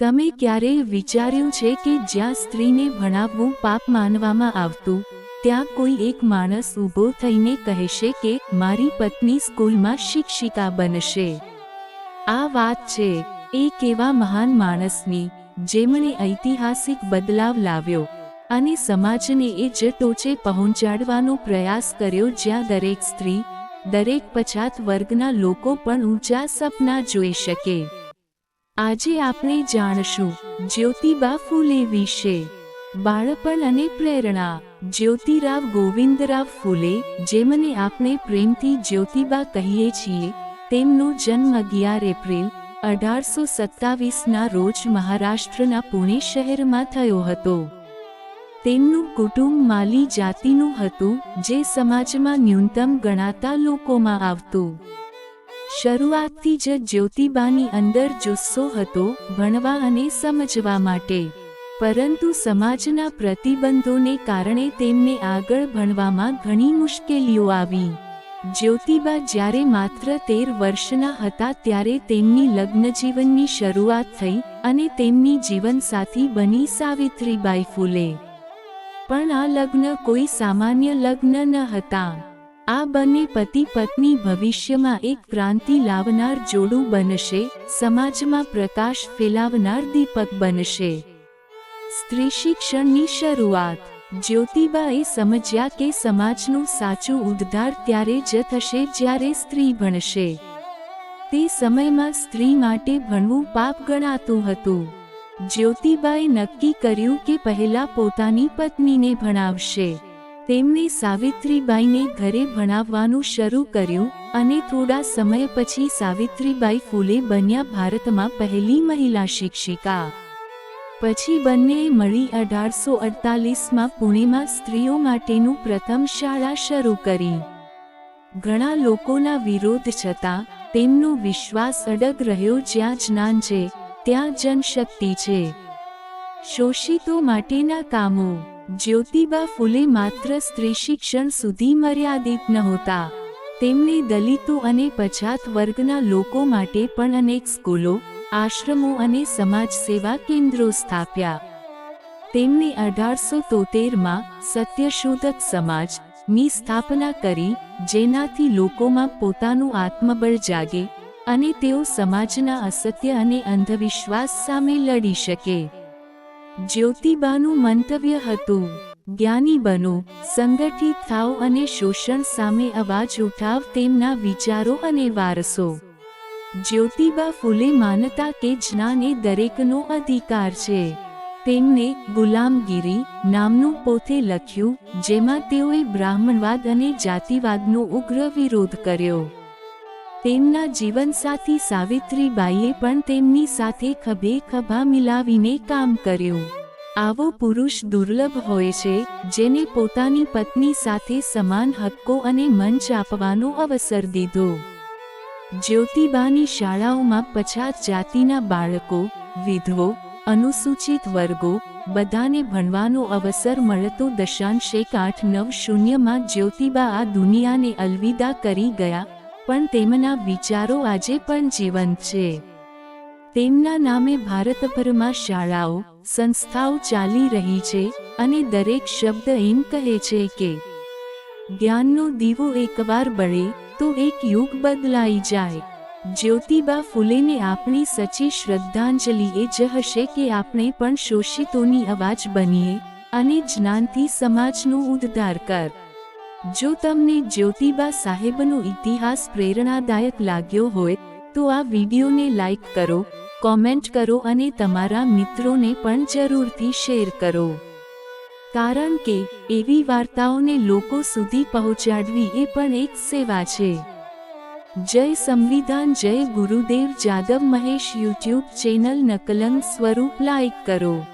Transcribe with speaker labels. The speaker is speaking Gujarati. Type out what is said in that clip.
Speaker 1: તમે ક્યારેય વિચાર્યું છે કે જ્યાં સ્ત્રીને ભણાવવું પાપ માનવામાં આવતું, ત્યાં કોઈ એક માણસ ઊભો થઈને કહેશે કે, મારી પત્ની સ્કૂલમાં શિક્ષિકા બનશે. આ વાત છે એક એવા મહાન માણસની, જેમણે ઐતિહાસિક બદલાવ લાવ્યો અને સમાજને એ જ ટોચે પહોંચાડવાનો પ્રયાસ કર્યો જ્યાં દરેક સ્ત્રી, દરેક પછાત વર્ગના લોકો પણ ઊંચા સપના જોઈ શકે. આજે આપણે જાણશું જ્યોતિબા ફૂલે વિશે. બાળપણ અને પ્રેરણા. જ્યોતિરાવ ગોવિંદરાવ ફૂલે, જેમને આપણે પ્રેમથી જ્યોતિબા કહીએ છીએ, તેમનો જન્મ અગિયાર એપ્રિલ, અઢારસો સત્તાવીસના રોજ મહારાષ્ટ્રના પુણે શહેરમાં થયો હતો. તેમનું કુટુંબ માલી જાતિનું હતું, જે સમાજમાં ન્યૂનતમ ગણાતા લોકોમાં આવતું. શરૂઆતથી જ જ્યોતિબાની અંદર જુસ્સો હતો ભણવા અને સમજવા માટે. પરંતુ સમાજના પ્રતિબંધોને કારણે તેમને આગળ ભણવામાં ઘણી મુશ્કેલીઓ આવી. જ્યોતિબા જ્યારે માત્ર તેર વર્ષના હતા ત્યારે તેમની લગ્નજીવનની શરૂઆત થઈ અને તેમની જીવનસાથી બની સાવિત્રીબાઈ ફૂલે. પણ આ લગ્ન કોઈ સામાન્ય લગ્ન ન હતા. આ બંને પતિ પત્ની ભવિષ્યમાં એક ક્રાંતિ લાવનાર જોડું બનશે, સમાજમાં પ્રકાશ ફેલાવનાર દીપક બનશે. સ્ત્રી શિક્ષણની શરૂઆત. જ્યોતિબાએ સમજ્યા કે સમાજનું સાચું ઉદ્ધાર ત્યારે જ થશે જ્યારે સ્ત્રી ભણશે. તે સમયમાં સ્ત્રી માટે ભણવું પાપ ગણાતું હતું. જ્યોતિબાએ નક્કી કર્યું કે પહેલા પોતાની પત્નીને ભણાવશે. તેમણે સાવિત્રીબાઈને ઘરે ભણાવવાનું શરૂ કર્યું અને થોડા સમય પછી સાવિત્રીબાઈ ફૂલે બન્યા ભારતમાં પહેલી મહિલા શિક્ષિકા. પછી બંનેએ મળી અઢારસો અડતાલીસમાં પુણેમાં સ્ત્રીઓ માટેનું પ્રથમ શાળા શરૂ કરી. ઘણા લોકોના વિરોધ છતાં, તેમનો વિશ્વાસ અડગ રહ્યો જ્યાં જ્ઞાન છે, ત્યાં જનશક્તિ છે. શોષિતો માટેના કામો જ્યોતિબા ફૂલે માત્ર સ્ત્રી શિક્ષણ સુધી મર્યાદિત નહોતા. તેમણે દલિતો અને પછાત વર્ગના લોકો માટે પણ અનેક સ્કૂલો, આશ્રમો અને સમાજ સેવા કેન્દ્રો સ્થાપ્યા. તેમણે અઢારસો તોતેરમાં સત્યશોધક સમાજ, ની સ્થાપના કરી, જેનાથી લોકોમાં પોતાનું આત્મબળ જાગે અને તેઓ સમાજના અસત્ય અને અંધવિશ્વાસ સામે લડી શકે. જ્યોતિબાનું મંતવ્ય હતું, જ્ઞાની બનો, સંગઠિત થાવ અને શોષણ સામે અવાજ ઉઠાવ, તેમના વિચારો અને વારસો. જ્યોતિબા ફૂલે માનતા કે જ્ઞાન એ દરેકનો અધિકાર છે. તેમને ગુલામગીરી નામનું પોતે લખ્યું, જેમાં તેઓએ બ્રાહ્મણવાદ અને જાતિવાદનો ઉગ્ર વિરોધ કર્યો. તેમના જીવનસાથી સાવિત્રીબાઈએ પણ તેમની સાથે ખભે ખભા મિલાવીને કામ કર્યું. આવો પુરુષ દુર્લભ હોય છે, જેને પોતાની પત્ની સાથે સમાન હક્કો અને મંચ આપવાનો અવસર દીધો. જ્યોતિબાની શાળાઓમાં પછાત જાતિના બાળકો, વિધવો, અનુસૂચિત વર્ગો, બધાને ભણવાનો અવસર મળતો દશાંશ એક આઠ નવ શૂન્યમાં જ્યોતિબા આ દુનિયાને અલવિદા કરી ગયા પણ તેમના વિચારો આજે પણ જીવંત છે. તેમના નામે ભારતભરમાં શાળાઓ, સંસ્થાઓ ચાલી રહી છે અને દરેક શબ્દ એમ કહે છે કે, જ્ઞાનનો દીવો એકવાર બળે તો એક યુગ બદલાઈ જાય. જ્યોતિબા ફૂલેને આપણી સચી શ્રદ્ધાંજલિ એ જ હશે કે આપણે પણ શોષિતોની અવાજ બનીએ અને જ્ઞાનથી સમાજનું ઉદ્ધાર કર. જો તમને જ્યોતિબા સાહેબનો ઇતિહાસ પ્રેરણાદાયક લાગ્યો હોય, તો આ વિડીયોને લાઈક કરો, કોમેન્ટ કરો અને તમારા મિત્રોને પણ જરૂરથી શેર કરો. કારણ કે, એવી વાર્તાઓને લોકો સુધી પહોંચાડવી એ પણ એક સેવા છે. જય સંવિધાન, જય ગુરુદેવ, જાદવ મહેશ યુટ્યુબ ચેનલ નકલંગ સ્વરૂપ લાઇક કરો.